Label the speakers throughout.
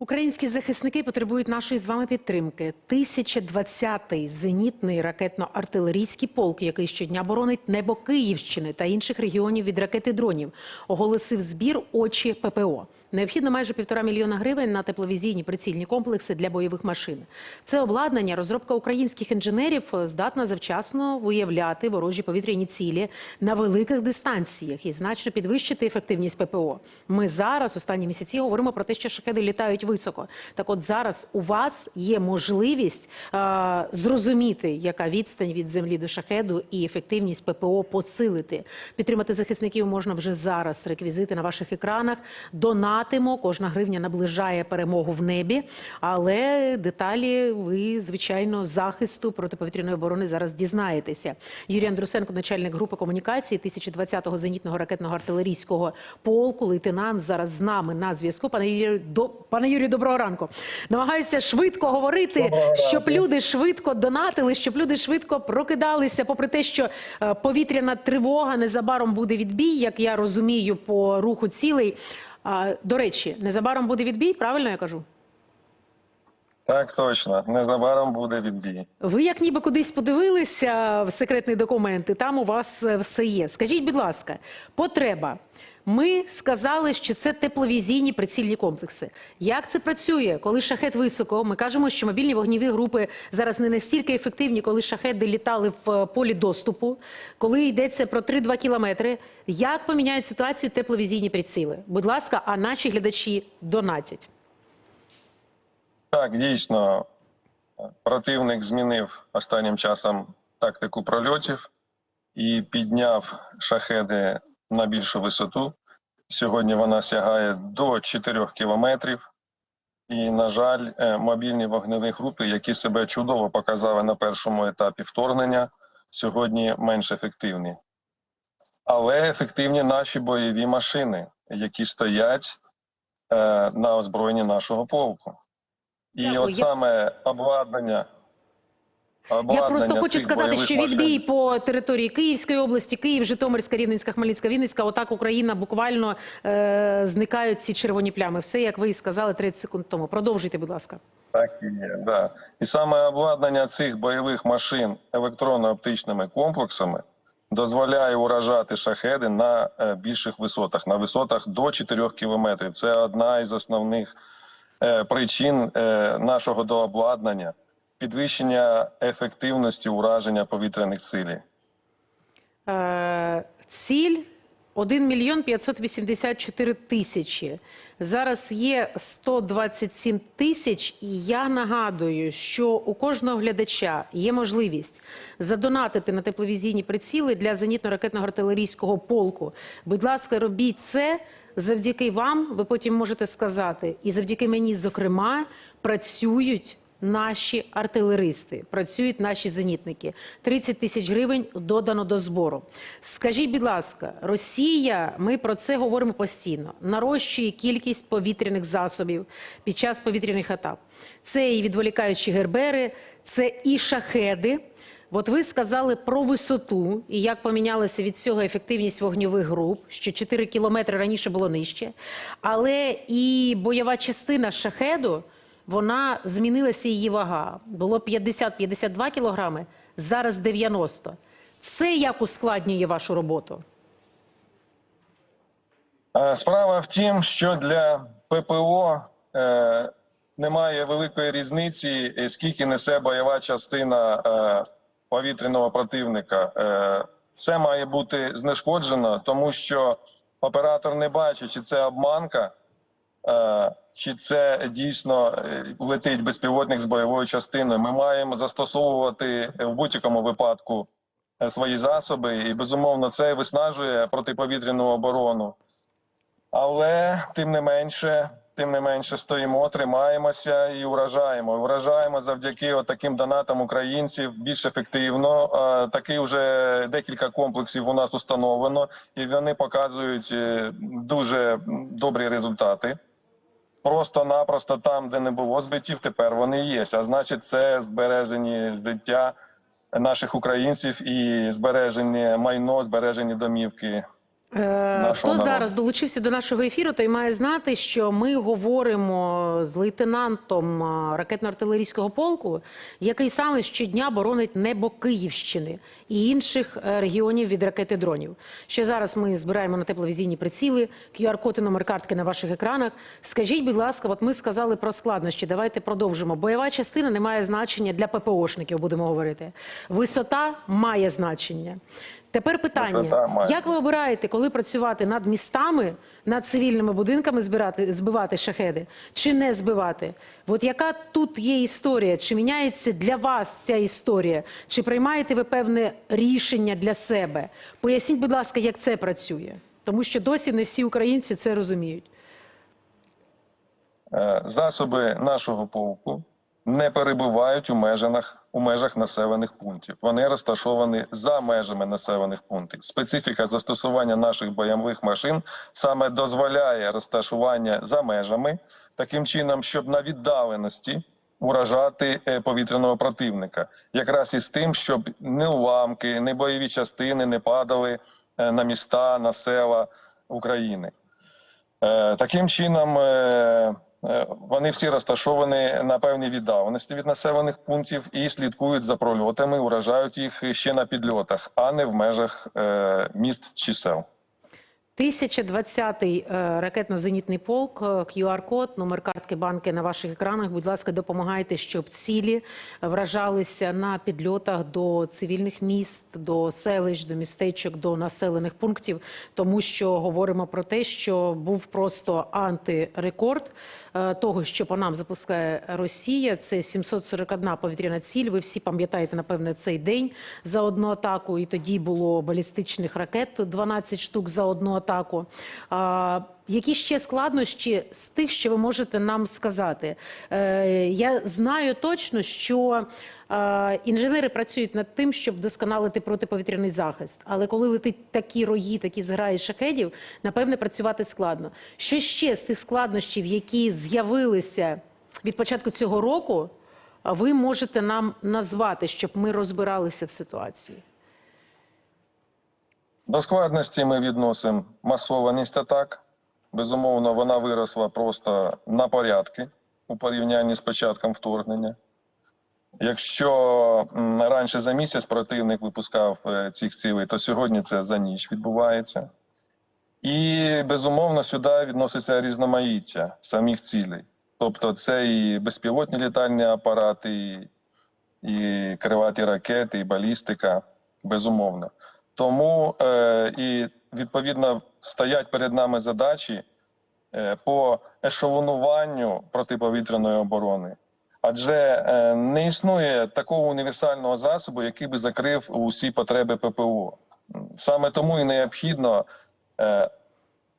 Speaker 1: Українські захисники потребують нашої з вами підтримки. 1020-й зенітний ракетно-артилерійський полк, який щодня боронить небо Київщини та інших регіонів від ракети дронів, оголосив збір очі ППО. Необхідно майже півтора мільйона гривень на тепловізійні прицільні комплекси для бойових машин. Це обладнання, розробка українських інженерів е, здатна завчасно виявляти ворожі повітряні цілі на великих дистанціях і значно підвищити ефективність ППО. Ми зараз, останні місяці, говоримо про те, що шахеди літають високо. Так, от зараз у вас є можливість е, зрозуміти, яка відстань від землі до шахеду і ефективність ППО посилити. Підтримати захисників можна вже зараз. Реквізити на ваших екранах. Донатимо. Кожна гривня наближає перемогу в небі. Але деталі ви, звичайно, захисту протиповітряної оборони зараз дізнаєтеся. Юрій Андрусенко, начальник групи комунікації 1020-го зенітного ракетного артилерійського полку, лейтенант зараз з нами на зв'язку. Пане Юрію, до пане Юрію, доброго ранку. Намагаюся швидко говорити,
Speaker 2: Доброго
Speaker 1: щоб
Speaker 2: ранку.
Speaker 1: люди швидко донатили, щоб люди швидко прокидалися. Попри те, що е, повітряна тривога незабаром буде відбій, як я розумію, по руху цілей. До речі, незабаром буде відбій, правильно я кажу?
Speaker 2: Так, точно. Незабаром буде відбій.
Speaker 1: Ви як ніби кудись подивилися в секретні документи, там у вас е, все є. Скажіть, будь ласка, потреба. Ми сказали, що це тепловізійні прицільні комплекси. Як це працює, коли шахет високо? Ми кажемо, що мобільні вогніві групи зараз не настільки ефективні, коли шахеди літали в е, полі доступу, коли йдеться про 3-2 кілометри. Як поміняють ситуацію тепловізійні приціли? Будь ласка, а наші глядачі донатять.
Speaker 2: Так, дійсно, противник змінив останнім часом тактику прольотів і підняв шахеди на більшу висоту. Сьогодні вона сягає до 4 кілометрів. І, на жаль, е, мобільні вогневі групи, які себе чудово показали на першому етапі вторгнення, сьогодні менш ефективні. Але ефективні наші бойові машини, які стоять е, на озброєнні нашого полку. І
Speaker 1: Дякую.
Speaker 2: от саме обладнання.
Speaker 1: Я просто хочу
Speaker 2: цих
Speaker 1: сказати, що
Speaker 2: машин-
Speaker 1: відбій по території Київської області, Київ, Житомирська, Рівненська, Хмельницька, Вінницька, отак Україна буквально е, зникають ці червоні плями. Все, як ви і сказали 30 секунд тому. Продовжуйте, будь ласка.
Speaker 2: Так і є, да. І саме обладнання цих бойових машин електронно-оптичними комплексами дозволяє уражати шахеди на е, більших висотах, на висотах до 4 кілометрів. Це одна із основних причин е, нашого дообладнання підвищення ефективності ураження повітряних цілей.
Speaker 1: Е, ціль 1 мільйон 584 тисячі. Зараз є 127 тисяч, і я нагадую, що у кожного глядача є можливість задонатити на тепловізійні приціли для зенітно-ракетного артилерійського полку. Будь ласка, робіть це. Завдяки вам, ви потім можете сказати, і завдяки мені, зокрема, працюють наші артилеристи, працюють наші зенітники. 30 тисяч гривень додано до збору. Скажіть, будь ласка, Росія, ми про це говоримо постійно, нарощує кількість повітряних засобів під час повітряних атак. Це і відволікаючі гербери, це і шахеди. От ви сказали про висоту і як помінялася від цього ефективність вогньових груп, що 4 кілометри раніше було нижче. Але і бойова частина шахеду, вона змінилася її вага. Було 50-52 кілограми, зараз 90. Це як ускладнює вашу роботу?
Speaker 2: Е, Справа в тім, що для ППО е, немає великої різниці, е, скільки несе бойова частина е, повітряного противника. Це має бути знешкоджено, тому що оператор не бачить, чи це обманка, е, чи це дійсно е, летить безпілотник з бойовою частиною. Ми маємо застосовувати в будь-якому випадку е, свої засоби, і безумовно це виснажує протиповітряну оборону. Але тим не менше, тим не менше стоїмо, тримаємося і вражаємо. Вражаємо завдяки таким донатам українців більш ефективно. Е, Таки вже декілька комплексів у нас установлено, і вони показують е, дуже добрі результати. Просто-напросто там, де не було збиттів, тепер вони є. А значить, це збережені життя наших українців і збережені майно, збережені домівки
Speaker 1: Хто зараз долучився до нашого ефіру, той має знати, що ми говоримо з лейтенантом ракетно-артилерійського полку, який саме щодня боронить небо Київщини і інших е, регіонів від ракети дронів. Ще зараз ми збираємо на тепловізійні приціли, QR-код і номер картки на ваших екранах. Скажіть, будь ласка, от ми сказали про складнощі. Давайте продовжимо. Бойова частина не має значення для ППОшників, будемо говорити. Висота має значення. Тепер питання:
Speaker 2: Висота має
Speaker 1: як ви обираєте, коли працювати над містами, над цивільними будинками, збирати, збивати шахеди чи не збивати? От яка тут є історія? Чи міняється для вас ця історія? Чи приймаєте ви певне рішення для себе? Поясніть, будь ласка, як це працює, тому що досі не всі українці це розуміють.
Speaker 2: Е, Засоби нашого полку не перебувають у межах, у межах населених пунктів. Вони розташовані за межами населених пунктів. Специфіка застосування наших бойових машин саме дозволяє розташування за межами, таким чином, щоб на віддаленості уражати е, повітряного противника, якраз із тим, щоб ні уламки, ні бойові частини не падали е, на міста, на села України. Е, Таким чином, вони всі розташовані на певній віддаленості від населених пунктів і слідкують за прольотами, уражають їх ще на підльотах, а не в межах е, міст чи сел.
Speaker 1: 1020-й е, ракетно-зенітний полк, е, QR-код, номер картки банки на ваших екранах. Будь ласка, допомагайте, щоб цілі вражалися на підльотах до цивільних міст, до селищ, до містечок, до населених пунктів, тому що говоримо про те, що був просто антирекорд е, того, що по нам запускає Росія. Це 741 повітряна ціль. Ви всі пам'ятаєте, напевне, цей день за одну атаку, і тоді було балістичних ракет 12 штук за одну атаку. А, які ще складнощі з тих, що ви можете нам сказати? Е, я знаю точно, що е, інженери працюють над тим, щоб вдосконалити протиповітряний захист. Але коли летить такі рої, такі зграї шахедів, напевне, працювати складно. Що ще з тих складнощів, які з'явилися від початку цього року, ви можете нам назвати, щоб ми розбиралися в ситуації?
Speaker 2: До складності ми відносимо масованість атак. Безумовно, вона виросла просто на порядки у порівнянні з початком вторгнення. Якщо раніше за місяць противник випускав е, цих цілей, то сьогодні це за ніч відбувається. І безумовно сюди відноситься різноманіття самих цілей. Тобто, це і безпілотні літальні апарати, і, і криваті ракети, і балістика, безумовно. Тому е, і відповідно стоять перед нами задачі е, по ешелонуванню протиповітряної оборони. Адже е, не існує такого універсального засобу, який би закрив усі потреби ППО. Саме тому і необхідно е,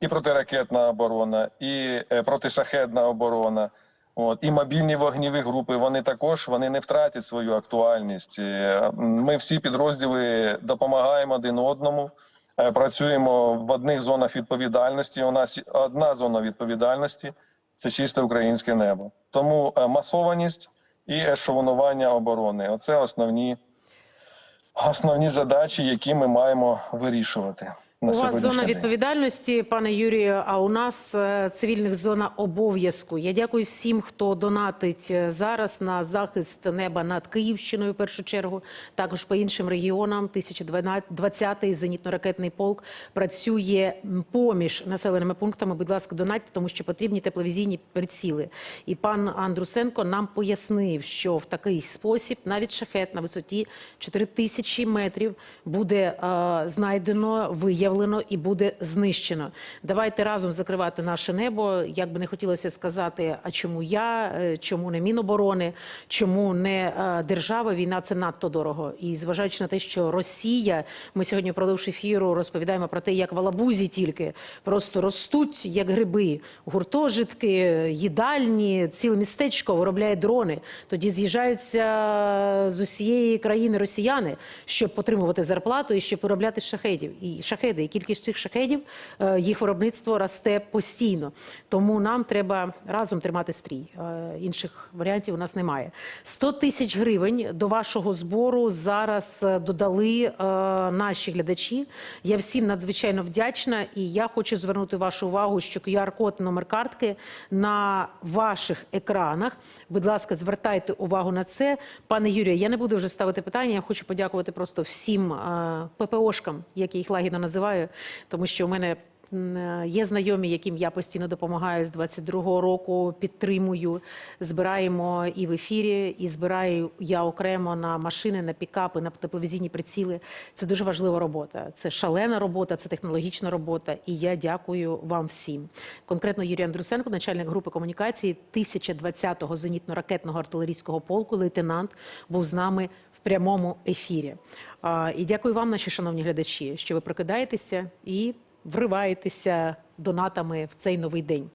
Speaker 2: і протиракетна оборона, і е, протишахедна оборона. От і мобільні вогневі групи вони також вони не втратять свою актуальність. Е, Ми всі підрозділи допомагаємо один одному. е, Працюємо в одних зонах відповідальності. У нас одна зона відповідальності це чисте українське небо. Тому е, масованість і ешелонування оборони оце основні, основні задачі, які ми маємо вирішувати. На
Speaker 1: У вас зона
Speaker 2: день.
Speaker 1: відповідальності, пане Юрію. А у нас е, цивільних зона обов'язку. Я дякую всім, хто донатить е, зараз на захист неба над Київщиною. В першу чергу, також по іншим регіонам. 1020-й зенітно-ракетний полк працює поміж населеними пунктами. Будь ласка, донатьте, тому що потрібні тепловізійні приціли. І пан Андрусенко нам пояснив, що в такий спосіб навіть шахет на висоті 4000 метрів буде е, знайдено, виявлено і буде знищено. Давайте разом закривати наше небо. Як би не хотілося сказати, а чому я, е, чому не Міноборони, чому не е, держава? Війна це надто дорого. І зважаючи на те, що Росія, ми сьогодні впродовж ефіру розповідаємо про те, як в Алабузі тільки просто ростуть як гриби, гуртожитки, їдальні, ціле містечко виробляє дрони. Тоді з'їжджаються з усієї країни росіяни, щоб отримувати зарплату і щоб виробляти шахедів і шахеди. І кількість цих шахедів, е, їх виробництво росте постійно. Тому нам треба разом тримати стрій. Е, Інших варіантів у нас немає. 100 тисяч гривень до вашого збору зараз е, додали наші глядачі. Я всім надзвичайно вдячна, і я хочу звернути вашу увагу, що QR-код номер картки на ваших екранах. Будь ласка, звертайте увагу на це. Пане Юрію, я не буду вже ставити питання. Я хочу подякувати просто всім ППОшкам, як їх лагідно називаю, тому що у мене. Є знайомі, яким я постійно допомагаю з 22-го року, підтримую, збираємо і в ефірі, і збираю я окремо на машини, на пікапи, на тепловізійні приціли. Це дуже важлива робота. Це шалена робота, це технологічна робота. І я дякую вам всім. Конкретно Юрій Андрусенко, начальник групи комунікації 1020-го зенітно-ракетного артилерійського полку, лейтенант, був з нами прямому ефірі. І дякую вам, наші шановні глядачі, що ви прокидаєтеся і вриваєтеся донатами в цей новий день.